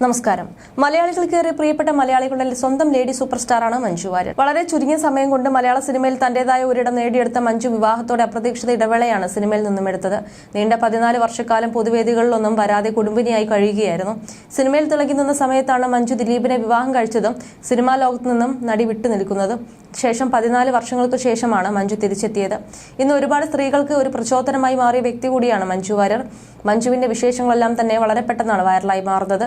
നമസ്കാരം. മലയാളികൾക്കേറെ പ്രിയപ്പെട്ട മലയാളികളുടെ സ്വന്തം ലേഡി സൂപ്പർ സ്റ്റാറാണ് മഞ്ജു വാര്യർ. വളരെ ചുരുങ്ങിയ സമയം കൊണ്ട് മലയാള സിനിമയിൽ തന്റേതായ ഒരിടം നേടിയെടുത്ത മഞ്ജു വിവാഹത്തോടെ അപ്രതീക്ഷിത ഇടവേളയാണ് സിനിമയിൽ നിന്നും എടുത്തത് നീണ്ട പതിനാല് വർഷക്കാലം പൊതുവേദികളിലൊന്നും വരാതെ കുടുംബിനിയായി കഴിയുകയായിരുന്നു. സിനിമയിൽ തിളങ്ങി നിന്ന സമയത്താണ് മഞ്ജു ദിലീപിനെ വിവാഹം കഴിച്ചതും സിനിമാ ലോകത്തു നിന്നും നടി വിട്ടു നിൽക്കുന്നതും ശേഷം പതിനാല് വർഷങ്ങൾക്ക് ശേഷമാണ് മഞ്ജു തിരിച്ചെത്തിയത്. ഇന്ന് ഒരുപാട് സ്ത്രീകൾക്ക് ഒരു പ്രചോദനമായി മാറിയ വ്യക്തി കൂടിയാണ് മഞ്ജു വാര്യർ. മഞ്ജുവിന്റെ വിശേഷങ്ങളെല്ലാം തന്നെ വളരെ പെട്ടെന്നാണ് വൈറലായി മാറുന്നത്.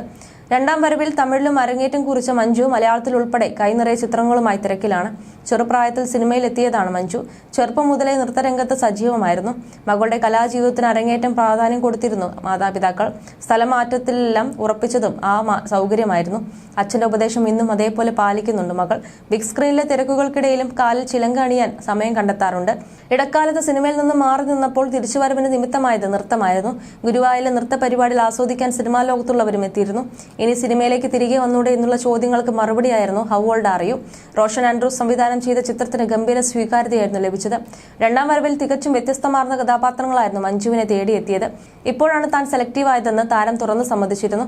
രണ്ടാം വരവിൽ തമിഴിലും അരങ്ങേറ്റം കുറിച്ച മഞ്ജു മലയാളത്തിൽ ഉൾപ്പെടെ കൈനിറയ ചിത്രങ്ങളുമായി തിരക്കിലാണ്. ചെറുപ്രായത്തിൽ സിനിമയിൽ എത്തിയതാണ് മഞ്ജു. ചെറുപ്പം മുതലേ നൃത്തരംഗത്ത് സജീവമായിരുന്നു. മകളുടെ കലാജീവിതത്തിന് അരങ്ങേറ്റം പ്രാധാന്യം കൊടുത്തിരുന്നു മാതാപിതാക്കൾ. സ്ഥലമാറ്റത്തിലെല്ലാം ഉറപ്പിച്ചതും ആ സൗകര്യമായിരുന്നു. അച്ഛന്റെ ഉപദേശം ഇന്നും അതേപോലെ പാലിക്കുന്നുണ്ട് മകൾ. ബിഗ് സ്ക്രീനിലെ തിരക്കുകൾക്കിടയിലും കാലിൽ ചിലങ്ക അണിയാൻ സമയം കണ്ടെത്താറുണ്ട്. ഇടക്കാലത്ത് സിനിമയിൽ നിന്ന് മാറി നിന്നപ്പോൾ തിരിച്ചുവരവിന് നിമിത്തമായത് നൃത്തമായിരുന്നു. ഗുരുവായൂരിലെ നൃത്ത പരിപാടിയിൽ ആസ്വദിക്കാൻ സിനിമാ ലോകത്തുള്ളവരും എത്തിയിരുന്നു. ഇനി സിനിമയിലേക്ക് തിരികെ വന്നൂടെ എന്നുള്ള ചോദ്യങ്ങൾക്ക് മറുപടിയായിരുന്നു how old are you Roshan Andrews സംവിധാനം ചെയ്ത ചിത്രത്തിന് ഗംഭീര സ്വീകാര്യതയായിരുന്നു ലഭിച്ചത്. രണ്ടാം വരവിൽ തികച്ചും വ്യത്യസ്തമാർന്ന കഥാപാത്രങ്ങളായിരുന്നു മഞ്ജുവിനെ തേടിയെത്തിയത്. ഇപ്പോഴാണ് താൻ സെലക്റ്റീവായതെന്ന് താരം തുറന്നു സമ്മതിച്ചിരുന്നു.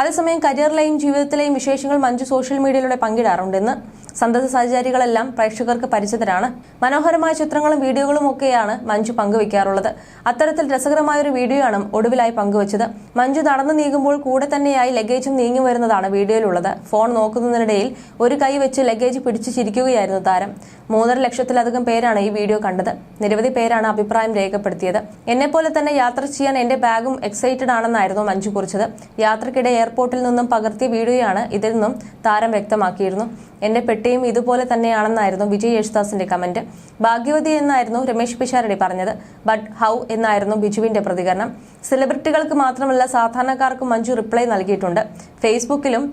അതേസമയം കരിയറിലെയും ജീവിതത്തിലെയും വിശേഷങ്ങൾ മഞ്ജു സോഷ്യൽ മീഡിയയിലൂടെ പങ്കിടാറുണ്ടെന്ന് സന്തത സഹചാരികളെല്ലാം പ്രേക്ഷകർക്ക് പരിചിതരാണ്. മനോഹരമായ ചിത്രങ്ങളും വീഡിയോകളും ഒക്കെയാണ് മഞ്ജു പങ്കുവെക്കാറുള്ളത്. അത്തരത്തിൽ രസകരമായ ഒരു വീഡിയോയാണ് ഒടുവിലായി പങ്കുവച്ചത്. മഞ്ജു നടന്നു നീങ്ങുമ്പോൾ കൂടെ തന്നെയായി ലഗേജും നീങ്ങി വരുന്നതാണ് വീഡിയോയിലുള്ളത്. ഫോൺ നോക്കുന്നതിനിടയിൽ ഒരു കൈ വെച്ച് ലഗേജ് പിടിച്ചു ചിരിക്കുകയായിരുന്നു താരം. മൂന്നര ലക്ഷത്തിലധികം പേരാണ് ഈ വീഡിയോ കണ്ടത്. നിരവധി പേരാണ് അഭിപ്രായം രേഖപ്പെടുത്തിയത്. എന്നെപ്പോലെ തന്നെ യാത്ര ചെയ്യാൻ എന്റെ ബാഗും എക്സൈറ്റഡ് ആണെന്നായിരുന്നു മഞ്ജു കുറിച്ചത്. യാത്രക്കിടെ എയർപോർട്ടിൽ നിന്നും പകർത്തിയ വീഡിയോയാണ് ഇതിൽ നിന്നും താരം വ്യക്തമാക്കിയിരുന്നു. എന്റെ പെട്ടിയും ഇതുപോലെ തന്നെയാണെന്നായിരുന്നു വിജയ് യേശുദാസിന്റെ കമന്റ്. ഭാഗ്യവതി എന്നായിരുന്നു രമേശ് പിഷാരടി പറഞ്ഞത്. ബട്ട് ഹൗ എന്നായിരുന്നു ബിജുവിന്റെ പ്രതികരണം. സെലിബ്രിറ്റികൾക്ക് മാത്രമല്ല സാധാരണക്കാർക്കും മഞ്ജു റിപ്ലൈ നൽകിയിട്ടുണ്ട്. ഫേസ്ബുക്കിലും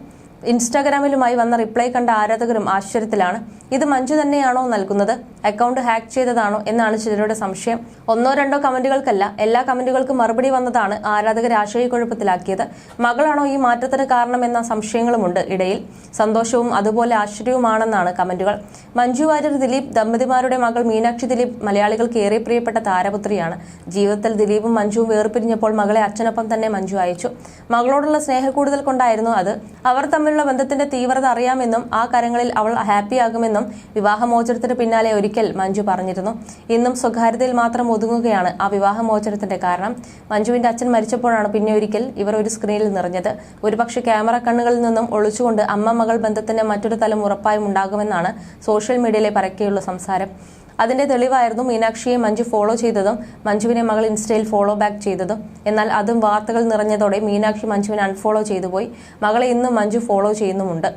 ഇൻസ്റ്റാഗ്രാമിലുമായി വന്ന റിപ്ലൈ കണ്ട ആരാധകരും ആശ്ചര്യത്തിലാണ്. ഇത് മഞ്ജു തന്നെയാണോ നൽകുന്നത്? അക്കൗണ്ട് ഹാക്ക് ചെയ്തതാണോ എന്നാണ് ചിലരുടെ സംശയം. ഒന്നോ രണ്ടോ കമന്റുകൾക്കല്ല എല്ലാ കമന്റുകൾക്കും മറുപടി വന്നതാണ് ആരാധകരെ ആശയക്കുഴപ്പത്തിലാക്കിയത്. മകളാണോ ഈ മാറ്റത്തിന് കാരണമെന്ന സംശയങ്ങളുമുണ്ട് ഇടയിൽ. സന്തോഷവും അതുപോലെ ആശ്ചര്യവുമാണെന്നാണ് കമന്റുകൾ. മഞ്ജു വാര്യർ ദിലീപ് ദമ്പതിമാരുടെ മകൾ മീനാക്ഷി ദിലീപ് മലയാളികൾക്ക് ഏറെ പ്രിയപ്പെട്ട താരപുത്രിയാണ്. ജീവിതത്തിൽ ദിലീപും മഞ്ജുവും വേർപിരിഞ്ഞപ്പോൾ മകളെ അച്ഛനൊപ്പം തന്നെ മഞ്ജു അയച്ചു. മകളോടുള്ള സ്നേഹക്കൂടുതൽ കൊണ്ടായിരുന്നു അത്. അവർ തമ്മിലുള്ള ബന്ധത്തിന്റെ തീവ്രത അറിയാമെന്നും ആ കരങ്ങളിൽ അവൾ ഹാപ്പിയാകുമെന്നും വിവാഹമോചനത്തിന് പിന്നാലെ ഒരിക്കൽ മഞ്ജു പറഞ്ഞിരുന്നു. ഇന്നും സ്വകാര്യതയിൽ മാത്രം ഒതുങ്ങുകയാണ് ആ വിവാഹമോചനത്തിന്റെ കാരണം. മഞ്ജുവിന്റെ അച്ഛൻ മരിച്ചപ്പോഴാണ് പിന്നെ ഒരിക്കൽ ഇവർ ഒരു സ്ക്രീനിൽ നിറഞ്ഞത്. ഒരുപക്ഷെ ക്യാമറ കണ്ണുകളിൽ നിന്നും ഒളിച്ചുകൊണ്ട് അമ്മ മകൾ ബന്ധത്തിന്റെ മറ്റൊരു തലം ഉറപ്പായും ഉണ്ടാകുമെന്നാണ് സോഷ്യൽ മീഡിയയിലെ പരക്കെയുള്ള സംസാരം. അതിന്റെ തെളിവായിരുന്നു മീനാക്ഷിയെ മഞ്ജു ഫോളോ ചെയ്തതും മഞ്ജുവിനെ മകൾ ഇൻസ്റ്റയിൽ ഫോളോ ബാക്ക് ചെയ്തതും. എന്നാൽ അതും വാർത്തകൾ നിറഞ്ഞതോടെ മീനാക്ഷി മഞ്ജുവിനെ അൺഫോളോ ചെയ്തു പോയി. മകളെ ഇന്നും മഞ്ജു ഫോളോ ചെയ്യുന്നുമുണ്ട്.